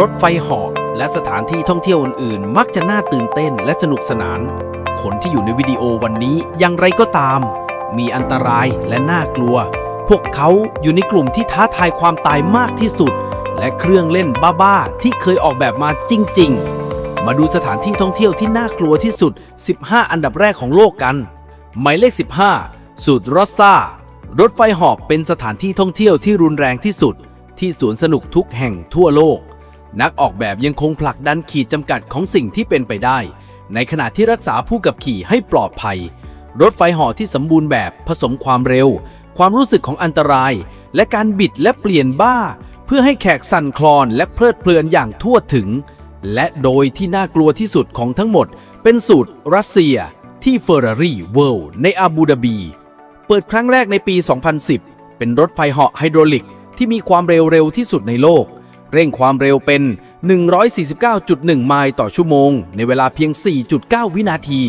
รถไฟหาะและสถานที่ท่องเที่ยวอื่นๆ มักจะน่าตื่นเต้นและสนุกสนาน คนที่อยู่ในวิดีโอวันนี้อย่างไรก็ตาม มีอันตรายและน่ากลัว พวกเขาอยู่ในกลุ่มที่ท้าทายความตายมากที่สุด และเครื่องเล่นบ้าๆที่เคยออกแบบมาจริง ๆ มาดูสถานที่ท่องเที่ยวที่น่ากลัวที่สุด 15 อันดับแรกของโลกกัน หมายเลข 15 สูตรรอสซารถไฟหอบเป็นสถานที่ท่องเที่ยวที่รุนแรงที่สุด ที่สวนสนุกทุกแห่งทั่วโลก นักออกแบบยังคงผลักดันขีดจำกัดของสิ่งที่เป็นไปได้ ในขณะที่รักษาผู้กับขี่ให้ปลอดภัย รถไฟเหอที่สมบูรณ์แบบผสมความเร็ว ความรู้สึกของอันตราย และการบิดและเปลี่ยนบ้า เพื่อให้แขกสั่นคลอนและเพลิดเพลินอย่างทั่วถึง และโดยที่น่ากลัวที่สุดของทั้งหมด เป็นสูตรรัสเซีย ที่ Ferrari World ในอาบูดาบี เปิดครั้งแรกในปี 2010 เป็นรถไฟเหาะไฮดรอลิกที่มีความเร็วเร็วที่สุดในโลก เร่งความเร็วเป็น 149.1 ไมล์ต่อชั่วโมง ในเวลาเพียง 4.9 วินาที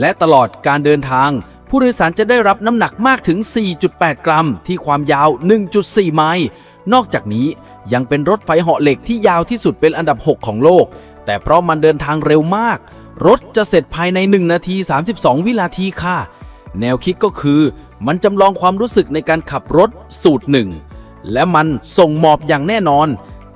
และตลอดการเดินทาง ผู้โดยสารจะได้รับน้ำหนักมากถึง 4.8 กรัม ที่ความยาว 1.4 ไมล์นอกจากนี้ยังเป็นรถไฟเหาะเหล็กที่ยาวที่สุดเป็นอันดับ 6 ของโลก แต่เพราะมันเดินทางเร็วมาก รถจะเสร็จภายใน 1 นาที 32 วินาทีค่ะ แนวคิดก็คือ มันจำลองความรู้สึกในการขับรถสูตรหนึ่งและมันส่งมอบอย่างแน่นอน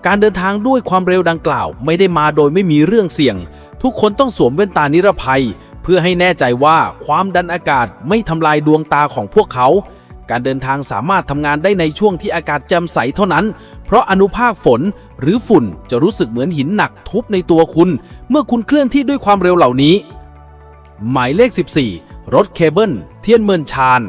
การเดินทางด้วยความเร็วดังกล่าวไม่ได้มาโดยไม่มีเรื่องเสี่ยง ทุกคนต้องสวมแว่นตานิรภัย เพื่อให้แน่ใจว่าความดันอากาศไม่ทำลายดวงตาของพวกเขา การเดินทางสามารถทำงานได้ในช่วงที่อากาศแจ่มใสเท่านั้น เพราะอนุภาคฝนหรือฝุ่นจะรู้สึกเหมือนหินหนักทุบในตัวคุณ เมื่อคุณเคลื่อนที่ด้วยความเร็วเหล่านี้ หมายเลข 14 รถเคเบิลเทียนเมินชาน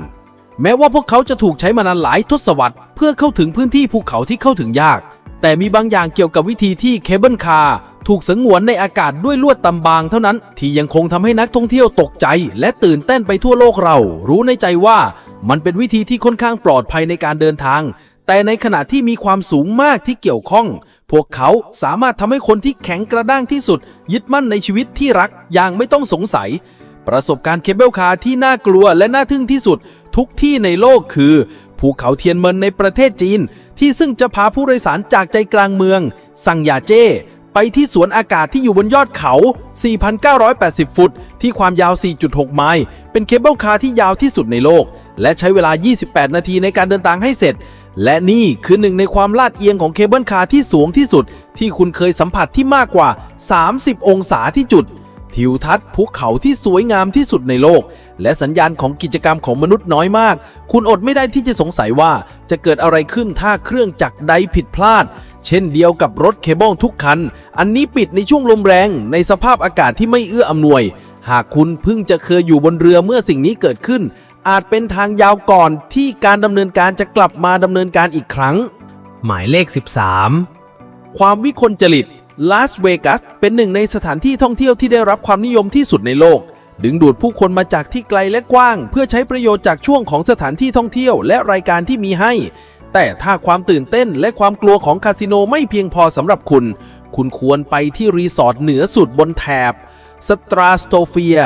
แม้ว่าพวกเขาจะถูกใช้มานานหลายทศวรรษเพื่อเข้าถึงพื้นที่ภูเขาที่เข้าถึงยาก แต่มีบางอย่างเกี่ยวกับวิธีที่เคเบิลคาร์ถูกสงวนในอากาศด้วยลวดตำบางเท่านั้น ที่ยังคงทำให้นักท่องเที่ยวตกใจ และตื่นเต้นไปทั่วโลกเรา รู้ในใจว่ามันเป็นวิธีที่ค่อนข้างปลอดภัยในการเดินทาง แต่ในขณะที่มีความสูงมากที่เกี่ยวข้อง พวกเขาสามารถทำให้คนที่แข็งกระด้างที่สุด ยึดมั่นในชีวิตที่รักอย่างไม่ต้องสงสัย ประสบการณ์เคเบิลคาร์ที่น่ากลัวและน่าทึ่งที่สุด ทุกที่ในโลกคือภูเขาเทียนเมินในประเทศจีน ที่ซึ่งจะพาผู้โดยสารจากใจกลางเมืองซังยาเจ้ไปที่สวนอากาศที่อยู่บนยอดเขา 4,980 ฟุต ที่ความยาว 4.6 ไมล์ เป็นเคเบิลคาร์ที่ยาวที่สุดในโลก และใช้เวลา 28 นาทีในการเดินทางให้เสร็จ และนี่คือหนึ่งในความลาดเอียงของเคเบิลคาร์ที่สูงที่สุด ที่คุณเคยสัมผัสที่มากกว่า 30 องศาที่จุด ทิวทัศน์ภูเขาที่สวยงามที่สุดในโลก และสัญญาณของกิจกรรมของมนุษย์น้อยมาก คุณอดไม่ได้ที่จะสงสัยว่าจะเกิดอะไรขึ้นถ้าเครื่องจักรใดผิดพลาด เช่นเดียวกับรถเคเบิลทุกคัน อันนี้ปิดในช่วงลมแรงในสภาพอากาศที่ไม่เอื้ออำนวย หากคุณเพิ่งจะเคยอยู่บนเรือเมื่อสิ่งนี้เกิดขึ้น อาจเป็นทางยาวก่อนที่การดำเนินการจะกลับมาดำเนินการอีกครั้ง หมายเลข 13 ความวิกลจริต ลาสเวกัสเป็นหนึ่งในสถานที่ท่องเที่ยวที่ได้รับความนิยมที่สุดในโลก ดึงดูดผู้คนมาจากที่ไกลและกว้าง เพื่อใช้ประโยชน์จากช่วงของสถานที่ท่องเที่ยวและรายการที่มีให้ แต่ถ้าความตื่นเต้นและความกลัวของคาสิโนไม่เพียงพอสำหรับคุณ คุณควรไปที่รีสอร์ทเหนือสุดบนแถบสตราสโตเฟีย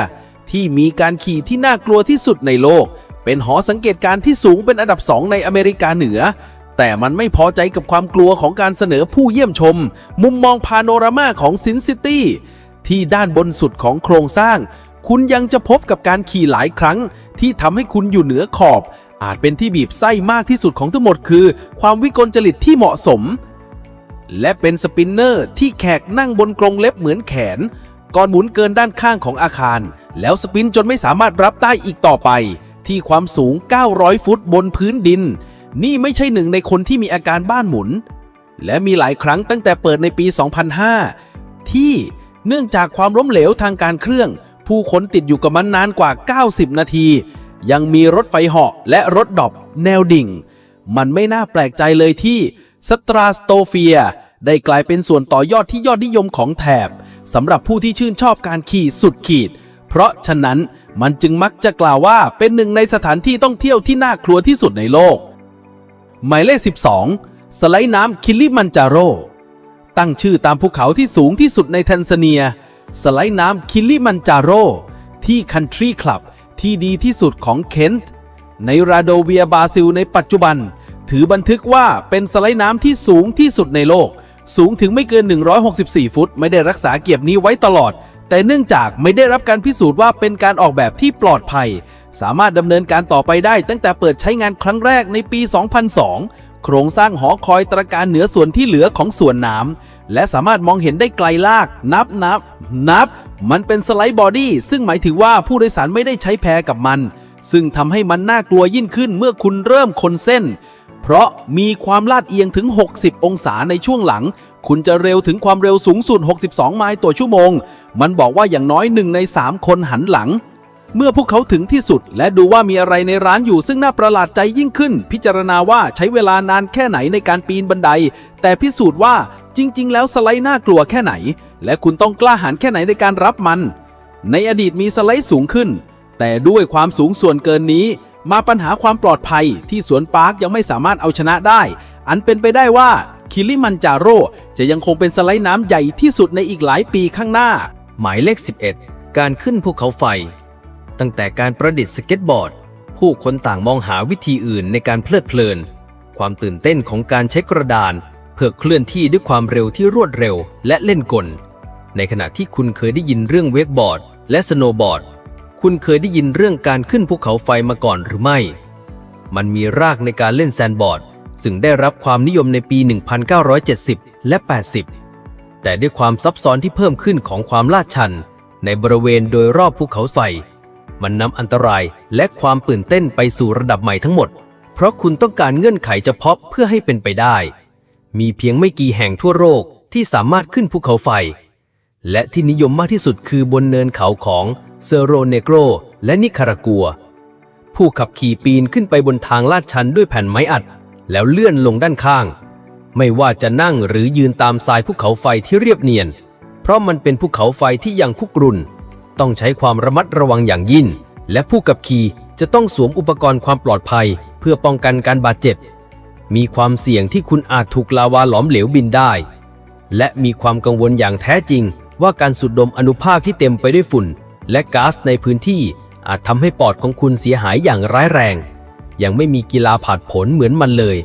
ที่มีการขี่ที่น่ากลัวที่สุดในโลก เป็นหอสังเกตการณ์ที่สูงเป็นอันดับสองในอเมริกาเหนือ แต่มันไม่พอใจกับความกลัวของการเสนอผู้เยี่ยมชม มุมมองพาโนรามาของซินซิตี้ที่ด้านบนสุดของโครงสร้าง คุณยังจะพบกับการขี่หลายครั้ง ที่ทำให้คุณอยู่เหนือขอบ อาจเป็นที่บีบไส้มากที่สุดของทั้งหมดคือ ความวิกลจริตที่เหมาะสม และเป็นสปินเนอร์ที่แขกนั่งบนกรงเล็บเหมือนแขน ก่อนหมุนเกินด้านข้างของอาคาร แล้วสปินจนไม่สามารถรับได้อีกต่อไป ที่ความสูง 900 ฟุตบนพื้นดิน นี่ไม่ใช่หนึ่งในคนที่มีอาการบ้านหมุน และมีหลายครั้งตั้งแต่เปิดในปี 2005 ที่เนื่องจากความล้มเหลวทางการเครื่อง ผู้คนติดอยู่กับมันนานกว่า 90 นาที ยังมีรถไฟเหาะและรถดอบแนวดิ่ง มันไม่น่าแปลกใจเลยที่สตราสโตเฟีย ได้กลายเป็นส่วนต่อยอดที่ยอดนิยมของแถบสำหรับผู้ที่ชื่นชอบการขี่สุดขีด เพราะฉะนั้นมันจึงมักจะกล่าวว่าเป็นหนึ่งในสถานที่ต้องเที่ยวที่น่ากลัวที่สุดในโลก หมายเลข 12 สไลด์น้ำคิลิมันจาโร ตั้งชื่อตามภูเขาที่สูงที่สุดในแทนซาเนีย สไลด์น้ำคิลิมันจาโร ที่คันทรีคลับที่ดีที่สุดของเคนต์ในราโดเวียบราซิลในปัจจุบัน ถือบันทึกว่าเป็นสไลด์น้ำที่สูงที่สุดในโลก สูงถึงไม่เกิน 164 ฟุต ไม่ได้รักษาเกียรตินี้ไว้ตลอด แต่เนื่องจากไม่ได้รับการพิสูจน์ว่าเป็นการออกแบบที่ปลอดภัย สามารถดำเนินการต่อไปได้ตั้งแต่เปิดใช้งานครั้งแรกในปี 2002 โครงสร้างหอคอยตระการเหนือส่วนที่เหลือของส่วนน้ำและสามารถมองเห็นได้ไกลลาก นับนับ นับ มันเป็นสไลด์บอดี้ซึ่งหมายถึงว่าผู้โดยสารไม่ได้ใช้แพกับมัน ซึ่งทำให้มันน่ากลัวยิ่งขึ้นเมื่อคุณเริ่มคนเส้น เพราะมีความลาดเอียงถึง 60 องศาในช่วงหลังคุณจะเร็วถึงความเร็วสูงสุด 62 ไมล์ต่อชั่วโมง มันบอกว่าอย่างน้อยหนึ่งใน 3 คนหันหลัง เมื่อพวกเขาถึงที่สุด และดูว่ามีอะไรในร้านอยู่ซึ่งน่าประหลาดใจยิ่งขึ้น พิจารณาว่าใช้เวลานานแค่ไหนในการปีนบันได แต่พิสูจน์ว่าจริง ๆ แล้วสไลด์น่ากลัวแค่ไหน และคุณต้องกล้าหาญแค่ไหนในการรับมัน ในอดีตมีสไลด์สูงขึ้น แต่ด้วยความสูงส่วนเกินนี้ มาปัญหาความปลอดภัยที่สวนปาร์คยังไม่สามารถเอาชนะได้ อันเป็นไปได้ว่าคิลิมันจาโร่จะยังคงเป็นสไลด์น้ำใหญ่ที่สุดในอีกหลายปีข้างหน้า หมายเลข 11 การขึ้นภูเขาไฟ ตั้งแต่การประดิษฐ์สเก็ตบอร์ด ผู้คนต่างมองหาวิธีอื่นในการเพลิดเพลิน ความตื่นเต้นของการใช้กระดาน เพื่อเคลื่อนที่ด้วยความเร็วที่รวดเร็วและเล่นกล ในขณะที่คุณเคยได้ยินเรื่องเวกบอร์ด และสโนบอร์ด คุณเคยได้ยินเรื่องการขึ้นภูเขาไฟมาก่อนหรือไม่ มันมีรากในการเล่นแซนด์บอร์ดซึ่งได้รับความนิยมในปี 1970 และ 80 แต่ด้วยความซับซ้อนที่เพิ่มขึ้นของความลาดชัน ในบริเวณโดยรอบภูเขาไฟ มันนำอันตรายและความตื่นเต้นไปสู่ระดับใหม่ทั้งหมด เพราะคุณต้องการเงื่อนไขเฉพาะเพื่อให้เป็นไปได้ มีเพียงไม่กี่แห่งทั่วโลกที่สามารถขึ้นภูเขาไฟ และที่นิยมมากที่สุดคือบนเนินเขาของเซโรเนโกรและนิคารากัว ผู้ขับขี่ปีนขึ้นไปบนทางลาดชันด้วยแผ่นไม้อัด แล้วเลื่อนลงด้านข้าง ไม่ว่าจะนั่งหรือยืนตามทรายภูเขาไฟที่เรียบเนียน เพราะมันเป็นภูเขาไฟที่ยังคุกรุน ต้องใช้ความระมัดระวังอย่างยิ่ง และผู้ขับขี่จะต้องสวมอุปกรณ์ความปลอดภัย เพื่อป้องกันการบาดเจ็บ มีความเสี่ยงที่คุณอาจถูกลาวาหลอมเหลวบินได้ และมีความกังวลอย่างแท้จริง ว่าการสูดดมอนุภาคที่เต็มไปด้วยฝุ่น และก๊าซในพื้นที่อาจทำให้ปอดของคุณเสียหายอย่างร้ายแรง ยังไม่มีกีฬาผาดผลเหมือนมันเลย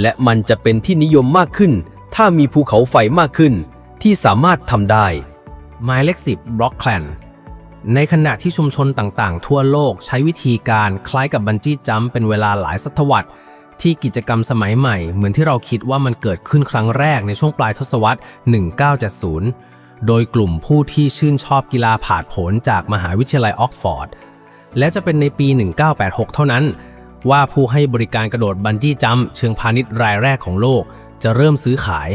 และมันจะเป็นที่นิยมมากขึ้น ถ้ามีภูเขาไฟมากขึ้น ที่สามารถทำได้ หมายเลข10บล็อกแคลน ในขณะที่ชุมชนต่างๆ ทั่วโลกใช้วิธีการคล้ายกับบันจี้จัมเป็นเวลาหลายศตวรรษ ที่กิจกรรมสมัยใหม่ เหมือนที่เราคิดว่ามันเกิดขึ้นครั้งแรกในช่วงปลายทศวรรษ 1970 โดยกลุ่มผู้ที่ชื่นชอบกีฬาผาดโผนจากมหาวิทยาลัยออกฟอร์ด และจะเป็นในปี 1986 เท่านั้น ว่าผู้ให้บริการกระโดดบันจี้จัมเชิงพาณิชย์รายแรกของโลก จะเริ่มซื้อขาย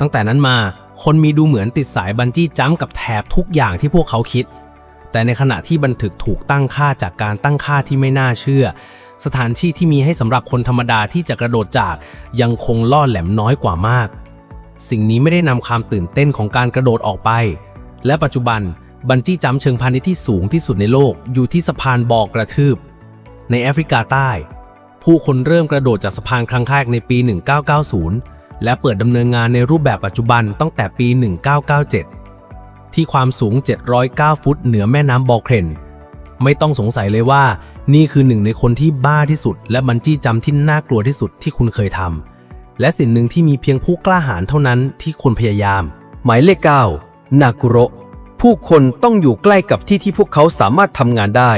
ตั้งแต่นั้นมา คนมีดูเหมือนติดสายบันจี้จัมกับแถบทุกอย่างที่พวกเขาคิด แต่ในขณะที่บันทึกถูกตั้งค่าจากการตั้งค่าที่ไม่น่าเชื่อ สถานที่ที่มีให้สำหรับคนธรรมดาที่จะกระโดดจากยังคงล่อแหลมน้อยกว่ามาก สิ่งนี้ไม่ได้นำความตื่นเต้นของการกระโดดออกไป และปัจจุบันบันจี้จัมเชิงพาณิชย์ที่สูงที่สุดในโลกอยู่ที่สะพานบอกกระทืบ ในแอฟริกาใต้ ผู้คนเริ่มกระโดดจากสะพานครั้งแรกในปี 1990 และเปิดดำเนินงานในรูปแบบปัจจุบันตั้งแต่ปี 1997 ที่ความสูง 709 ฟุตเหนือแม่น้ำบอเครน ไม่ต้องสงสัยเลยว่า นี่คือหนึ่งในคนที่บ้าที่สุด และบันจี้จัมป์ที่น่ากลัวที่สุดที่คุณเคยทำ และสิ่งหนึ่งที่มีเพียงผู้กล้าหาญเท่านั้นที่คนพยายาม หมายเลข 9 นากุโรผู้คนต้องอยู่ใกล้กับที่ที่พวกเขาสามารถทำงานได้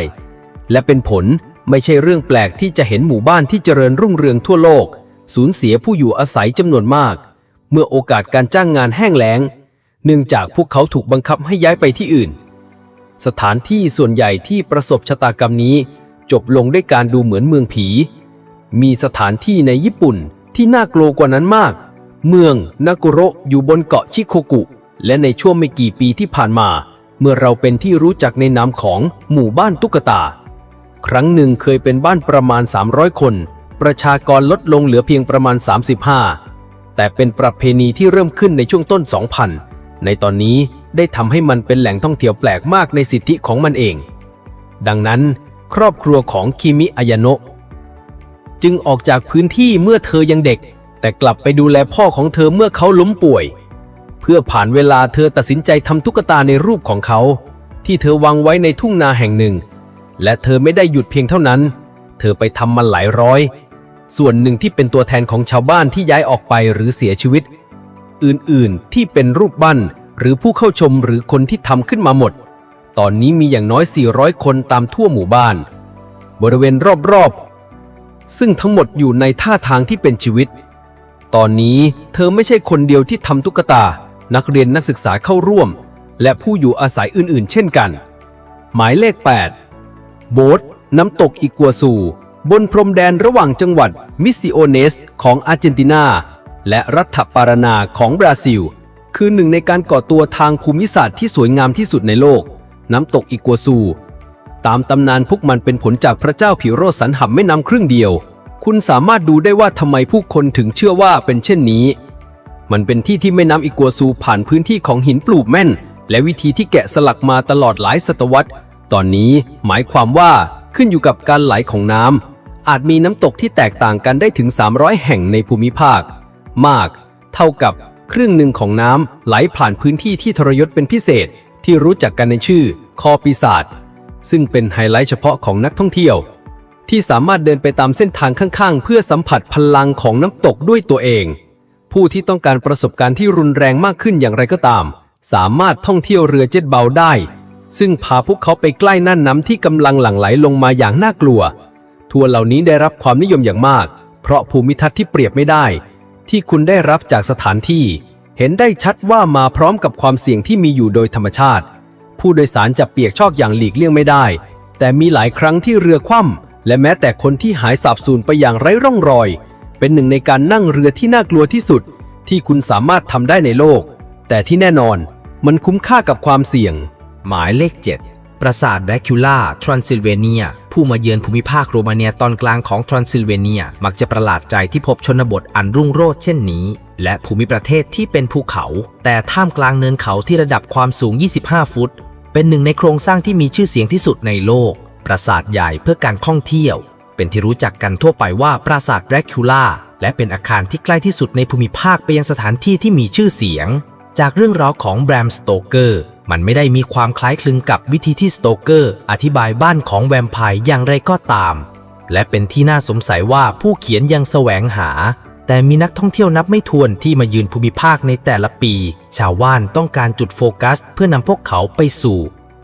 และเป็นผลไม่ใช่เรื่องแปลกที่จะเห็นหมู่บ้านที่เจริญรุ่งเรืองทั่วโลก สูญเสียผู้อยู่อาศัยจำนวนมาก เมื่อโอกาสการจ้างงานแห้งแล้ง เนื่องจากพวกเขาถูกบังคับให้ย้ายไปที่อื่น สถานที่ส่วนใหญ่ที่ประสบชะตากรรมนี้ จบลงด้วยการดูเหมือนเมืองผี มีสถานที่ในญี่ปุ่นที่น่ากลัวกว่านั้นมาก เมืองนากุโระอยู่บนเกาะชิโคกุ และในช่วงไม่กี่ปีที่ผ่านมา เมื่อเราเป็นที่รู้จักในนามของหมู่บ้านตุ๊กตา ครั้งหนึ่งเคยเป็นบ้านประมาณ 300 คน ประชากรลดลงเหลือเพียงประมาณ 35แต่เป็นประเพณีที่เริ่มขึ้นในช่วงต้น 2000 ในตอนนี้ได้ทำให้มันเป็นแหล่งท่องเที่ยวแปลกมากในสิทธิของมันเอง ดังนั้น ครอบครัวของคิมิอายาโนะจึงออกจากพื้นที่เมื่อเธอยังเด็ก แต่กลับไปดูแลพ่อของเธอเมื่อเขาล้มป่วย เพื่อผ่านเวลาเธอตัดสินใจทำตุ๊กตาในรูปของเขา ที่เธอวางไว้ในทุ่งนาแห่งหนึ่ง และเธอไม่ได้หยุดเพียงเท่านั้น เธอไปทำมันหลายร้อย ส่วนหนึ่งที่เป็นตัวแทนของชาวบ้านที่ย้ายออกไปหรือเสียชีวิต อื่น ๆ ที่เป็นรูปปั้น หรือผู้เข้าชมหรือคนที่ทำขึ้นมาหมด ตอนนี้มีอย่างน้อย 400 คนตามทั่วหมู่บ้าน บริเวณรอบ ๆ ซึ่งทั้งหมดอยู่ในท่าทางที่เป็นชีวิต ตอนนี้เธอไม่ใช่คนเดียวที่ทำตุ๊กตา นักเรียนนักศึกษาเข้าร่วม และผู้อยู่อาศัยอื่น ๆ เช่นกัน หมายเลข 8 โบสน้ำตกอีกัวซูบนพรมแดนระหว่างจังหวัดมิสซิโอเนสของอาร์เจนตินา และรัฐปารานาของบราซิล คือหนึ่งในการก่อตัวทางภูมิศาสตร์ที่สวยงามที่สุดในโลก น้ำตกอีกัวซู ตามตำนานพวกมันเป็นผลจากพระเจ้าผิวโรสันหับไม่นำครึ่งเดียว คุณสามารถดูได้ว่าทำไมผู้คนถึงเชื่อว่าเป็นเช่นนี้ มันเป็นที่ที่แม่น้ำอีกัวซูผ่านพื้นที่ของหินปลูกแม่น และวิธีที่แกะสลักมาตลอดหลายศตวรรษ ตอนนี้หมายความว่าขึ้นอยู่กับการไหลของน้ำอาจมีน้ำตกที่แตกต่างกันได้ถึง 300 แห่งในภูมิภาค มาก เท่ากับครึ่งหนึ่งของน้ำไหลผ่านพื้นที่ที่ทรยศเป็นพิเศษที่รู้จักกันในชื่อคอปีศาจซึ่งเป็นไฮไลท์เฉพาะของนักท่องเที่ยว ที่สามารถเดินไปตามเส้นทางข้างๆ เพื่อสัมผัสพลังของน้ำตกด้วยตัวเอง ผู้ที่ต้องการประสบการณ์ที่รุนแรงมากขึ้นอย่างไรก็ตาม สามารถท่องเที่ยวเรือเจ็ตเบาได้ ซึ่งพาพวกเขาไปใกล้น่านน้ำที่กำลังหลั่งไหลลงมาอย่างน่ากลัว ทัวร์เหล่านี้ได้รับความนิยมอย่างมาก เพราะภูมิทัศน์ที่เปรียบไม่ได้ ที่คุณได้รับจากสถานที่ เห็นได้ชัดว่ามาพร้อมกับความเสี่ยงที่มีอยู่โดยธรรมชาติ ผู้โดยสารจะเปียกชอกอย่างหลีกเลี่ยงไม่ได้ แต่มีหลายครั้งที่เรือคว่ำและแม้แต่คนที่หายสาบสูญไปอย่างไร้ร่องรอย เป็นหนึ่งในการนั่งเรือที่น่ากลัวที่สุด ที่คุณสามารถทำได้ในโลก แต่ที่แน่นอนมันคุ้มค่ากับความเสี่ยง หมายเลข 7 ปราสาทแดคิล่าทรานซิลเวเนีย ผู้มาเยือนภูมิภาคโรมาเนียตอนกลางของทรานซิลเวเนีย มักจะประหลาดใจที่พบชนบทอันรุ่งโรจน์เช่นนี้ และภูมิประเทศที่เป็นภูเขา แต่ท่ามกลางเนินเขาที่ระดับความสูง 25 ฟุต เป็นหนึ่งในโครงสร้างที่มีชื่อเสียงที่สุดในโลก ปราสาทใหญ่เพื่อการท่องเที่ยว เป็นที่รู้จักกันทั่วไปว่าปราสาทแดคิล่าและเป็นอาคารที่ใกล้ที่สุดในภูมิภาคไปยังสถานที่ที่มีชื่อเสียง จากเรื่องราวของแบรมสโตเกอร์ มันไม่ได้มีความคล้ายคลึงกับวิธีที่สโตเกอร์ อธิบายบ้านของแวมไพร์อย่างไรก็ตาม และเป็นที่น่าสงสัยว่าผู้เขียนยังแสวงหา แต่มีนักท่องเที่ยวนับไม่ถ้วนที่มายืนภูมิภาคในแต่ละปี ชาวว่านต้องการจุดโฟกัส เพื่อนำพวกเขาไปสู่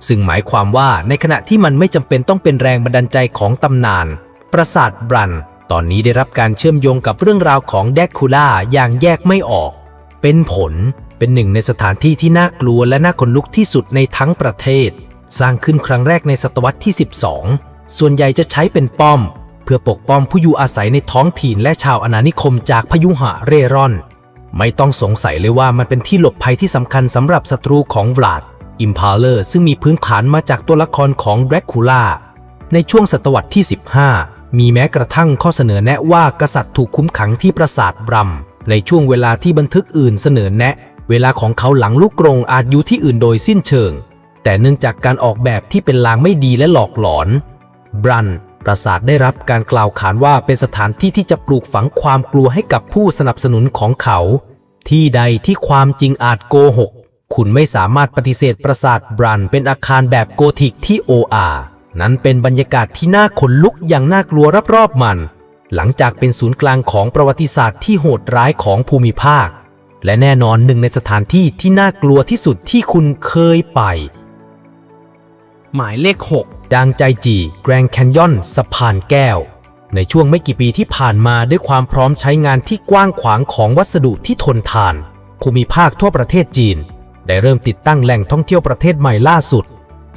ซึ่งหมายความว่าในขณะที่มันไม่จำเป็นต้องเป็นแรงบันดาลใจของตำนาน ปราสาทบรัน ตอนนี้ได้รับการเชื่อมโยงกับเรื่องราวของแดกคูล่าอย่างแยกไม่ออก เป็นผล เป็นหนึ่งในสถานที่ที่น่ากลัวและน่าขนลุกที่สุดในทั้งประเทศ สร้างขึ้นครั้งแรกในศตวรรษที่ 12 ส่วนใหญ่จะใช้เป็นป้อม เพื่อปกป้องผู้อยู่อาศัยในท้องถิ่นและชาวอาณานิคมจากพยุหะเร่ร่อน ไม่ต้องสงสัยเลยว่ามันเป็นที่หลบภัยที่สำคัญสำหรับศัตรูของวลาดอิมพาเลอร์ซึ่งมีพื้นฐานมาจากตัวละครของแดรคูล่าในช่วงศตวรรษที่ 15 มีแม้กระทั่งข้อเสนอแนะว่ากษัตริย์ถูกคุ้มขังที่ปราสาทบรัม ในช่วงเวลาที่บันทึกอื่นเสนอแนะ เวลาของเขาหลังลูกกรงอาจอยู่ที่อื่นโดยสิ้นเชิง แต่เนื่องจากการออกแบบที่เป็นลางไม่ดีและหลอกหลอน บรันปราสาทได้รับการกล่าวขานว่าเป็นสถานที่ที่จะปลูกฝังความกลัวให้กับผู้สนับสนุนของเขา ที่ใดที่ความจริงอาจโกหก คุณไม่สามารถปฏิเสธปราสาทบรันเป็นอาคารแบบโกธิกที่โออานั้นเป็นบรรยากาศที่น่าขนลุกอย่างน่ากลัวรอบๆมัน หลังจากเป็นศูนย์กลางของประวัติศาสตร์ที่โหดร้ายของภูมิภาค และแน่นอนหนึ่งในสถานที่ที่น่ากลัวที่สุดที่คุณเคยไป หมายเลข 6 ดังใจจีแกรนแคนยอนสะพานแก้ว ในช่วงไม่กี่ปีที่ผ่านมาด้วยความพร้อมใช้งานที่กว้างขวางของวัสดุที่ทนทานภูมิภาคทั่วประเทศจีน ได้เริ่มติดตั้งแหล่งท่องเที่ยวประเทศใหม่ล่าสุด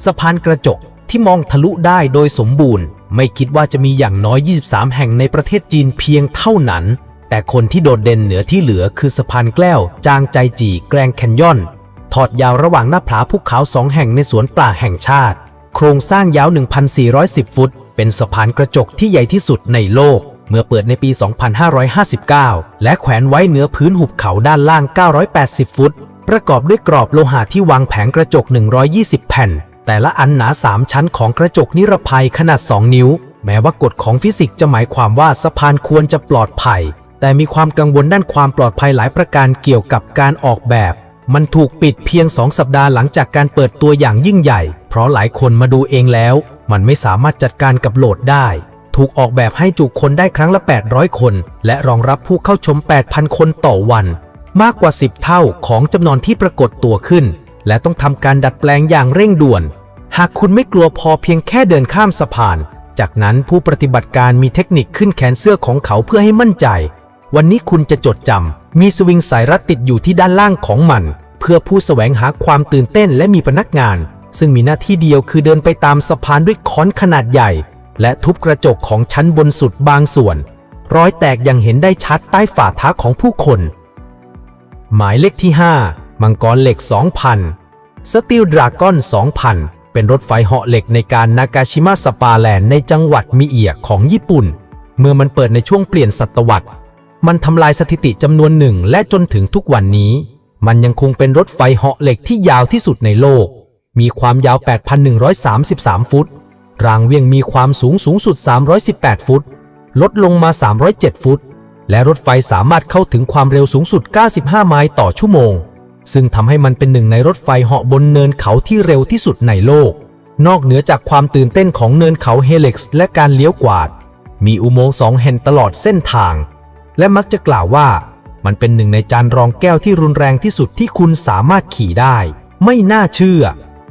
สะพานกระจกที่มองทะลุได้โดยสมบูรณ์ ไม่คิดว่าจะมีอย่างน้อย 23 แห่งในประเทศจีนเพียงเท่านั้น แต่คนที่โดดเด่นเหนือที่เหลือคือสะพานแก้ว จางใจจีแกรนแคนยอนทอดยาวระหว่างหน้าผาภูเขาสองแห่งในสวนป่าแห่งชาติ โครงสร้างยาว 1,410 ฟุต เป็นสะพานกระจกที่ใหญ่ที่สุดในโลก เมื่อเปิดในปี 2559 และแขวนไว้เหนือพื้นหุบเขาด้านล่าง 980 ฟุต ประกอบด้วยกรอบโลหะที่วางแผงกระจก 120 แผ่น แต่ละอันหนา 3 ชั้นของกระจกนิรภัยขนาด 2 นิ้ว แม้ว่ากฎของฟิสิกส์จะหมายความว่าสะพานควรจะปลอดภัย แต่มีความกังวลด้านความปลอดภัยหลายประการเกี่ยวกับการออกแบบ มันถูกปิดเพียง 2 สัปดาห์หลังจากการเปิดตัวอย่างยิ่งใหญ่ เพราะหลายคนมาดูเองแล้ว มันไม่สามารถจัดการกับโหลดได้ ถูกออกแบบให้จุคนได้ครั้งละ 800 คน และรองรับผู้เข้าชม 8,000 คนต่อวัน มากกว่า 10 เท่าของจำนวนที่ปรากฏตัวขึ้น และต้องทำการดัดแปลงอย่างเร่งด่วน หากคุณไม่กลัวพอเพียงแค่เดินข้ามสะพาน จากนั้นผู้ปฏิบัติการมีเทคนิคขึ้นแขนเสื้อของเขาเพื่อให้มั่นใจ วันนี้คุณจะจดจำ มีสวิงสายรัดติดอยู่ที่ด้านล่างของมัน เพื่อผู้แสวงหาความตื่นเต้นและมีพนักงาน ซึ่งมีหน้าที่เดียวคือเดินไปตามสะพานด้วยค้อนขนาดใหญ่ และทุบกระจกของชั้นบนสุดบางส่วน รอยแตกยังเห็นได้ชัดใต้ฝ่าเท้าของผู้คน หมายเลขที่ 5 มังกรเหล็ก 2,000 สตีลดราก้อน 2,000 เป็นรถไฟเหาะเหล็กในการนากาชิมะสปาแลนด์ในจังหวัดมิเอียของญี่ปุ่น เมื่อมันเปิดในช่วงเปลี่ยนศตวรรษ มันทำลายสถิติจำนวนหนึ่งและจนถึงทุกวันนี้ มันยังคงเป็นรถไฟเหาะเหล็กที่ยาวที่สุดในโลก มีความยาว 8,133 ฟุต รางเวียงมีความสูงสูงสุด 318 ฟุต ลดลงมา 307 ฟุต และรถไฟสามารถเข้าถึงความเร็วสูงสุด 95 ไมล์ต่อชั่วโมง ซึ่งทำให้มันเป็นหนึ่งในรถไฟเหาะบนเนินเขาที่เร็วที่สุดในโลก นอกเหนือจากความตื่นเต้นของเนินเขาเฮเล็กซ์และการเลี้ยวกวาด มีอุโมงค์สองแห่งตลอดเส้นทาง และมักจะกล่าวว่า มันเป็นหนึ่งในจานรองแก้วที่รุนแรงที่สุดที่คุณสามารถขี่ได้ ไม่น่าเชื่อ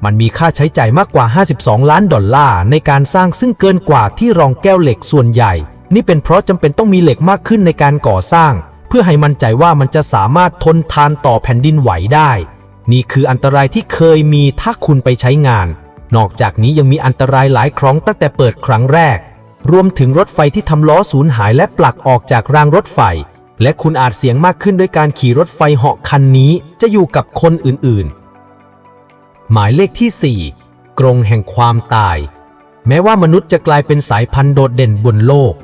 มันมีค่าใช้จ่ายมากกว่า 52 ล้านดอลลาร์ในการสร้างซึ่งเกินกว่าที่รองแก้วเหล็กส่วนใหญ่ นี่เป็นเพราะจำเป็นต้องมีเหล็กมากขึ้นในการก่อสร้าง เพื่อให้มั่นใจว่ามันจะสามารถทนทานต่อแผ่นดินไหวได้ นี่คืออันตรายที่เคยมีถ้าคุณไปใช้งาน นอกจากนี้ยังมีอันตรายหลายครั้งตั้งแต่เปิดครั้งแรก รวมถึงรถไฟที่ทำล้อสูญหายและปลักออกจากรางรถไฟ และคุณอาจเสี่ยงมากขึ้นด้วยการขี่รถไฟเหาะคันนี้จะอยู่กับคนอื่นๆ หมายเลขที่ 4 กรงแห่งความตาย แม้ว่ามนุษย์จะกลายเป็นสายพันธุ์โดดเด่นบนโลก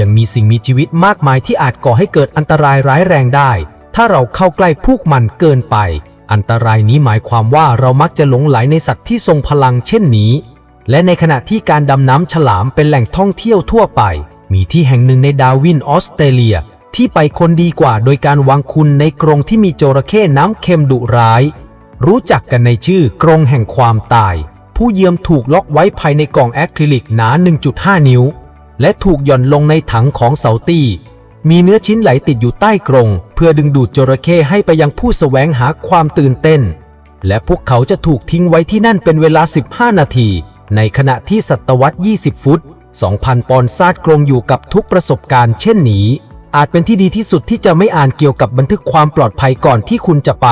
ยังมีสิ่งมีชีวิตมากมายที่อาจก่อให้เกิดอันตรายร้ายแรงได้ ถ้าเราเข้าใกล้พวกมันเกินไป อันตรายนี้หมายความว่าเรามักจะหลงไหลในสัตว์ที่ทรงพลังเช่นนี้ และในขณะที่การดำน้ำฉลามเป็นแหล่งท่องเที่ยวทั่วไป มีที่แห่งหนึ่งในดาวินออสเตรเลีย ที่ไปคนดีกว่าโดยการวางคุณในกรงที่มีจระเข้น้ำเค็มดุร้าย รู้จักกันในชื่อกรงแห่งความตาย ผู้เยืมถูกล็อกไว้ภายในกล่องแอคริลิกหนา 1.5 นิ้ว และถูกหย่อนลงในถังของเสาตี้มีเนื้อชิ้นไหลติดอยู่ใต้กรง เพื่อดึงดูดจระเข้ให้ไปยังผู้แสวงหาความตื่นเต้น และพวกเขาจะถูกทิ้งไว้ที่นั่นเป็นเวลา 15 นาที ในขณะที่ศตวรรษ 20 ฟุต 2,000 ปอนด์ซาดกรงอยู่กับทุกประสบการณ์เช่นนี้ อาจเป็นที่ดีที่สุดที่จะไม่อ่านเกี่ยวกับบันทึกความปลอดภัยก่อนที่คุณจะไป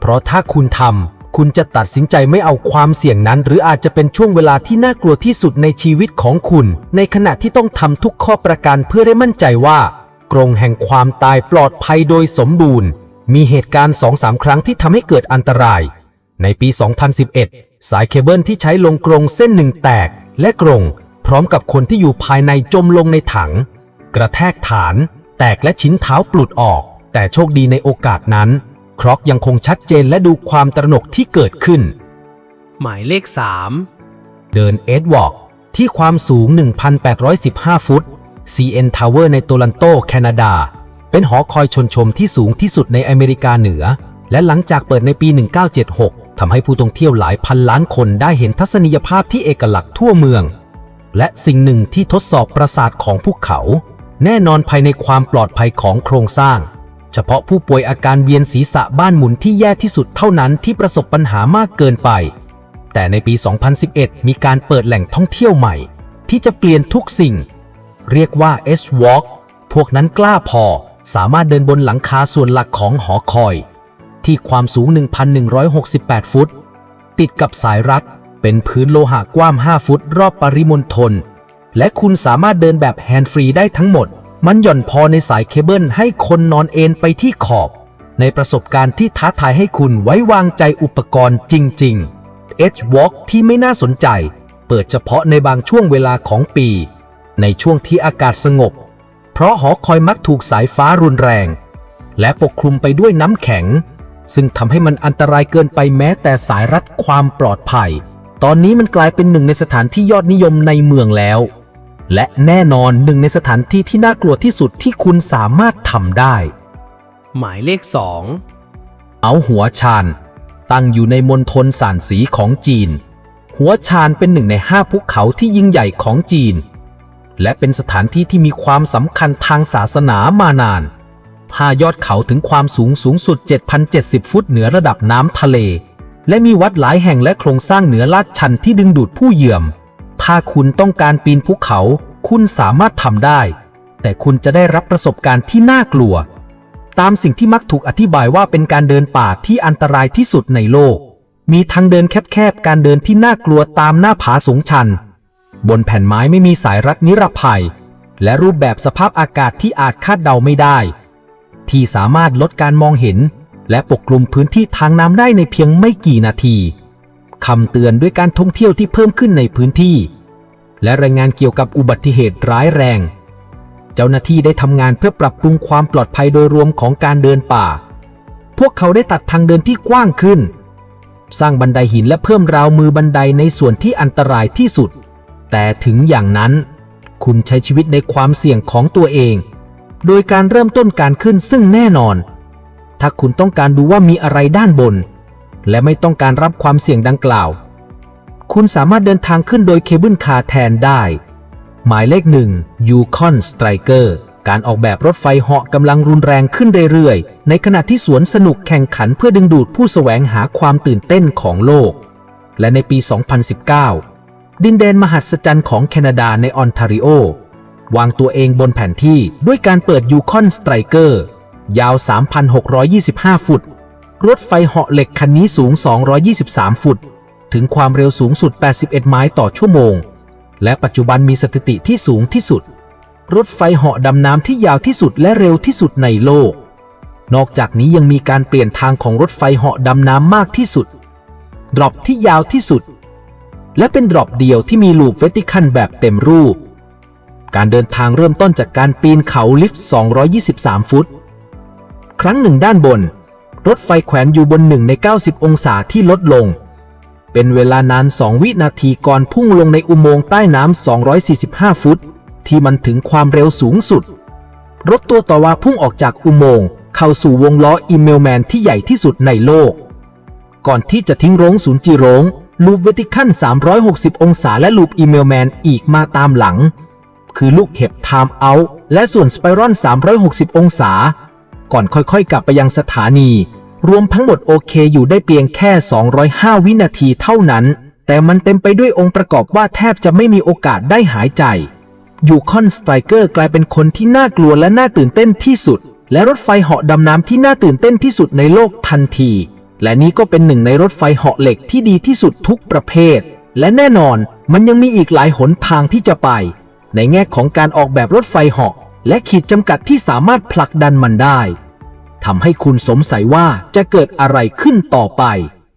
เพราะถ้าคุณทำคุณจะตัดสินใจไม่เอาความเสี่ยงนั้น หรืออาจจะเป็นช่วงเวลาที่น่ากลัวที่สุดในชีวิตของคุณ ในขณะที่ต้องทำทุกข้อประการเพื่อได้มั่นใจว่า กรงแห่งความตายปลอดภัยโดยสมบูรณ์ มีเหตุการณ์2-3ครั้งที่ทำให้เกิดอันตราย ในปี 2011 สายเคเบิลที่ใช้ลงกรงเส้นหนึ่งแตกและกรงพร้อมกับคนที่อยู่ภายในจมลงในถัง กระแทกฐาน แตกและชิ้นเท้าปลุดออก แต่โชคดีในโอกาสนั้น ครอกยังคงชัดเจนและดูความตระหนกที่เกิดขึ้น หมายเลขเดินเอ็ดวอร์กที่ความสูง 1,815 ฟุต CN Tower ในโตลันโต แคนาดา เป็นหอคอยชนชมที่สูงที่สุดในอเมริกาเหนือ และหลังจากเปิดในปี 1976 ทำให้ผู้ท่องเที่ยวหลายพันล้านคนได้เห็นทัศนียภาพที่เอกลักษณ์ทั่วเมือง และสิ่งหนึ่งที่ทดสอบประสาทของพวกเขา แน่นอนภายในความปลอดภัยของโครงสร้าง เฉพาะผู้ป่วยอาการเวียนศีรษะบ้านหมุนที่แย่ที่สุดเท่านั้นที่ประสบปัญหามากเกินไป แต่ในปี 2011 มีการเปิดแหล่งท่องเที่ยวใหม่ ที่จะเปลี่ยนทุกสิ่ง เรียกว่า S Walk พวกนั้นกล้าพอสามารถเดินบนหลังคาส่วนหลักของหอคอย ที่ความสูง 1,168 ฟุต ติดกับสายรัดเป็นพื้นโลหะกว้าง 5 ฟุต รอบปริมณฑล และคุณสามารถเดินแบบแฮนด์ฟรีได้ทั้งหมด มันหย่อนพอในสายเคเบิลให้คนนอนเอนไปที่ขอบ ในประสบการณ์ที่ท้าทายให้คุณไว้วางใจอุปกรณ์จริง ๆ Edge Walk ที่ไม่น่าสนใจ เปิดเฉพาะในบางช่วงเวลาของปี ในช่วงที่อากาศสงบ เพราะหอคอยมักถูกสายฟ้ารุนแรง และปกคลุมไปด้วยน้ำแข็ง ซึ่งทำให้มันอันตรายเกินไปแม้แต่สายรัดความปลอดภัย ตอนนี้มันกลายเป็นหนึ่งในสถานที่ยอดนิยมในเมืองแล้ว และแน่นอนหนึ่งในสถานที่ที่น่ากลัวที่สุดที่คุณสามารถทำได้2หมายเลขเอาหัวชานตั้งอยู่ในมณฑลสานสีของจีน หัวชานเป็นหนึ่งในห้าภูเขาที่ยิ่งใหญ่ของจีน และเป็นสถานที่ที่มีความสำคัญทางศาสนามานาน 5 ยอดเขาถึงความสูงสูงสุด 7,070 ฟุตเหนือระดับน้ำทะเล และมีวัดหลายแห่งและโครงสร้างเหนือลาดชันที่ดึงดูดผู้เยื่อมถ้าคุณต้องการปีนภูเขา คุณสามารถทำได้ แต่คุณจะได้รับประสบการณ์ที่น่ากลัว ตามสิ่งที่มักถูกอธิบายว่าเป็นการเดินป่าที่อันตรายที่สุดในโลก มีทางเดินแคบๆ การเดินที่น่ากลัวตามหน้าผาสูงชัน บนแผ่นไม้ไม่มีสายรัดนิรภัย และรูปแบบสภาพอากาศที่อาจคาดเดาไม่ได้ ที่สามารถลดการมองเห็น และปกคลุมพื้นที่ทางน้ำได้ในเพียงไม่กี่นาทีคำเตือนด้วยการท่องเที่ยวที่เพิ่มขึ้นในพื้นที่ และรายงานเกี่ยวกับอุบัติเหตุร้ายแรง เจ้าหน้าที่ได้ทำงานเพื่อปรับปรุงความปลอดภัยโดยรวมของการเดินป่า พวกเขาได้ตัดทางเดินที่กว้างขึ้น สร้างบันไดหินและเพิ่มราวมือบันไดในส่วนที่อันตรายที่สุด แต่ถึงอย่างนั้น คุณใช้ชีวิตในความเสี่ยงของตัวเอง โดยการเริ่มต้นการขึ้นซึ่งแน่นอน ถ้าคุณต้องการดูว่ามีอะไรด้านบน และไม่ต้องการรับความเสี่ยงดังกล่าว คุณสามารถเดินทางขึ้นโดยเคเบิลคาร์แทนได้ หมายเลขหนึ่ง Yukon Striker การออกแบบรถไฟเหาะกำลังรุนแรงขึ้นเรื่อยๆ ในขณะที่สวนสนุกแข่งขันเพื่อดึงดูดผู้แสวงหาความตื่นเต้นของโลก และในปี 2019 ดินแดนมหัศจรรย์ของแคนาดาในออนทาริโอ วางตัวเองบนแผนที่ด้วยการเปิด Yukon Striker ยาว 3,625 ฟุต รถไฟเหาะเหล็กคันนี้สูง 223 ฟุต ถึงความเร็วสูงสุด 81 ไมล์ต่อชั่วโมง และปัจจุบันมีสถิติที่สูงที่สุด รถไฟเหาะดำน้ำที่ยาวที่สุดและเร็วที่สุดในโลก นอกจากนี้ยังมีการเปลี่ยนทางของรถไฟเหาะดำน้ำมากที่สุด ดรอปที่ยาวที่สุด และเป็นดรอปเดียวที่มีลูปเวติคันแบบเต็มรูป การเดินทางเริ่มต้นจากการปีนเขาลิฟต์ 223 ฟุต ครั้งหนึ่งด้านบน รถไฟแขวนอยู่บนหนึ่งใน 90 องศาที่ลดลง เป็นเวลานาน 2 วินาทีก่อนพุ่งลงในอุโมงค์ใต้น้ำ 245 ฟุต ที่มันถึงความเร็วสูงสุด รถตัวต่อว่าพุ่งออกจากอุโมงค์เข้าสู่วงล้ออีเมลแมนที่ใหญ่ที่สุดในโลก ก่อนที่จะทิ้งโรงศูนย์จีโรงลูปเวติคัน360 องศาและลูปอีเมลแมนอีกมาตามหลัง คือลูกเห็บไทม์เอาท์และส่วนสไปรอน 360 องศา ก่อนค่อยๆ กลับไปยังสถานี รวมทั้งหมดโอเคอยู่ได้เพียงแค่ 205 วินาทีเท่านั้น แต่มันเต็มไปด้วยองค์ประกอบว่าแทบจะไม่มีโอกาสได้หายใจยูคอนสไตรเกอร์กลายเป็นคนที่น่ากลัวและน่าตื่นเต้นที่สุด และรถไฟเหาะดำน้ำที่น่าตื่นเต้นที่สุดในโลกทันที และนี้ก็เป็นหนึ่งในรถไฟเหาะเหล็กที่ดีที่สุดทุกประเภท และแน่นอนมันยังมีอีกหลายหนทางที่จะไป ในแง่ของการออกแบบรถไฟเหาะและขีดจำกัดที่สามารถผลักดันมันได้ทำให้คุณสงสัยว่าจะเกิดอะไรขึ้นต่อไป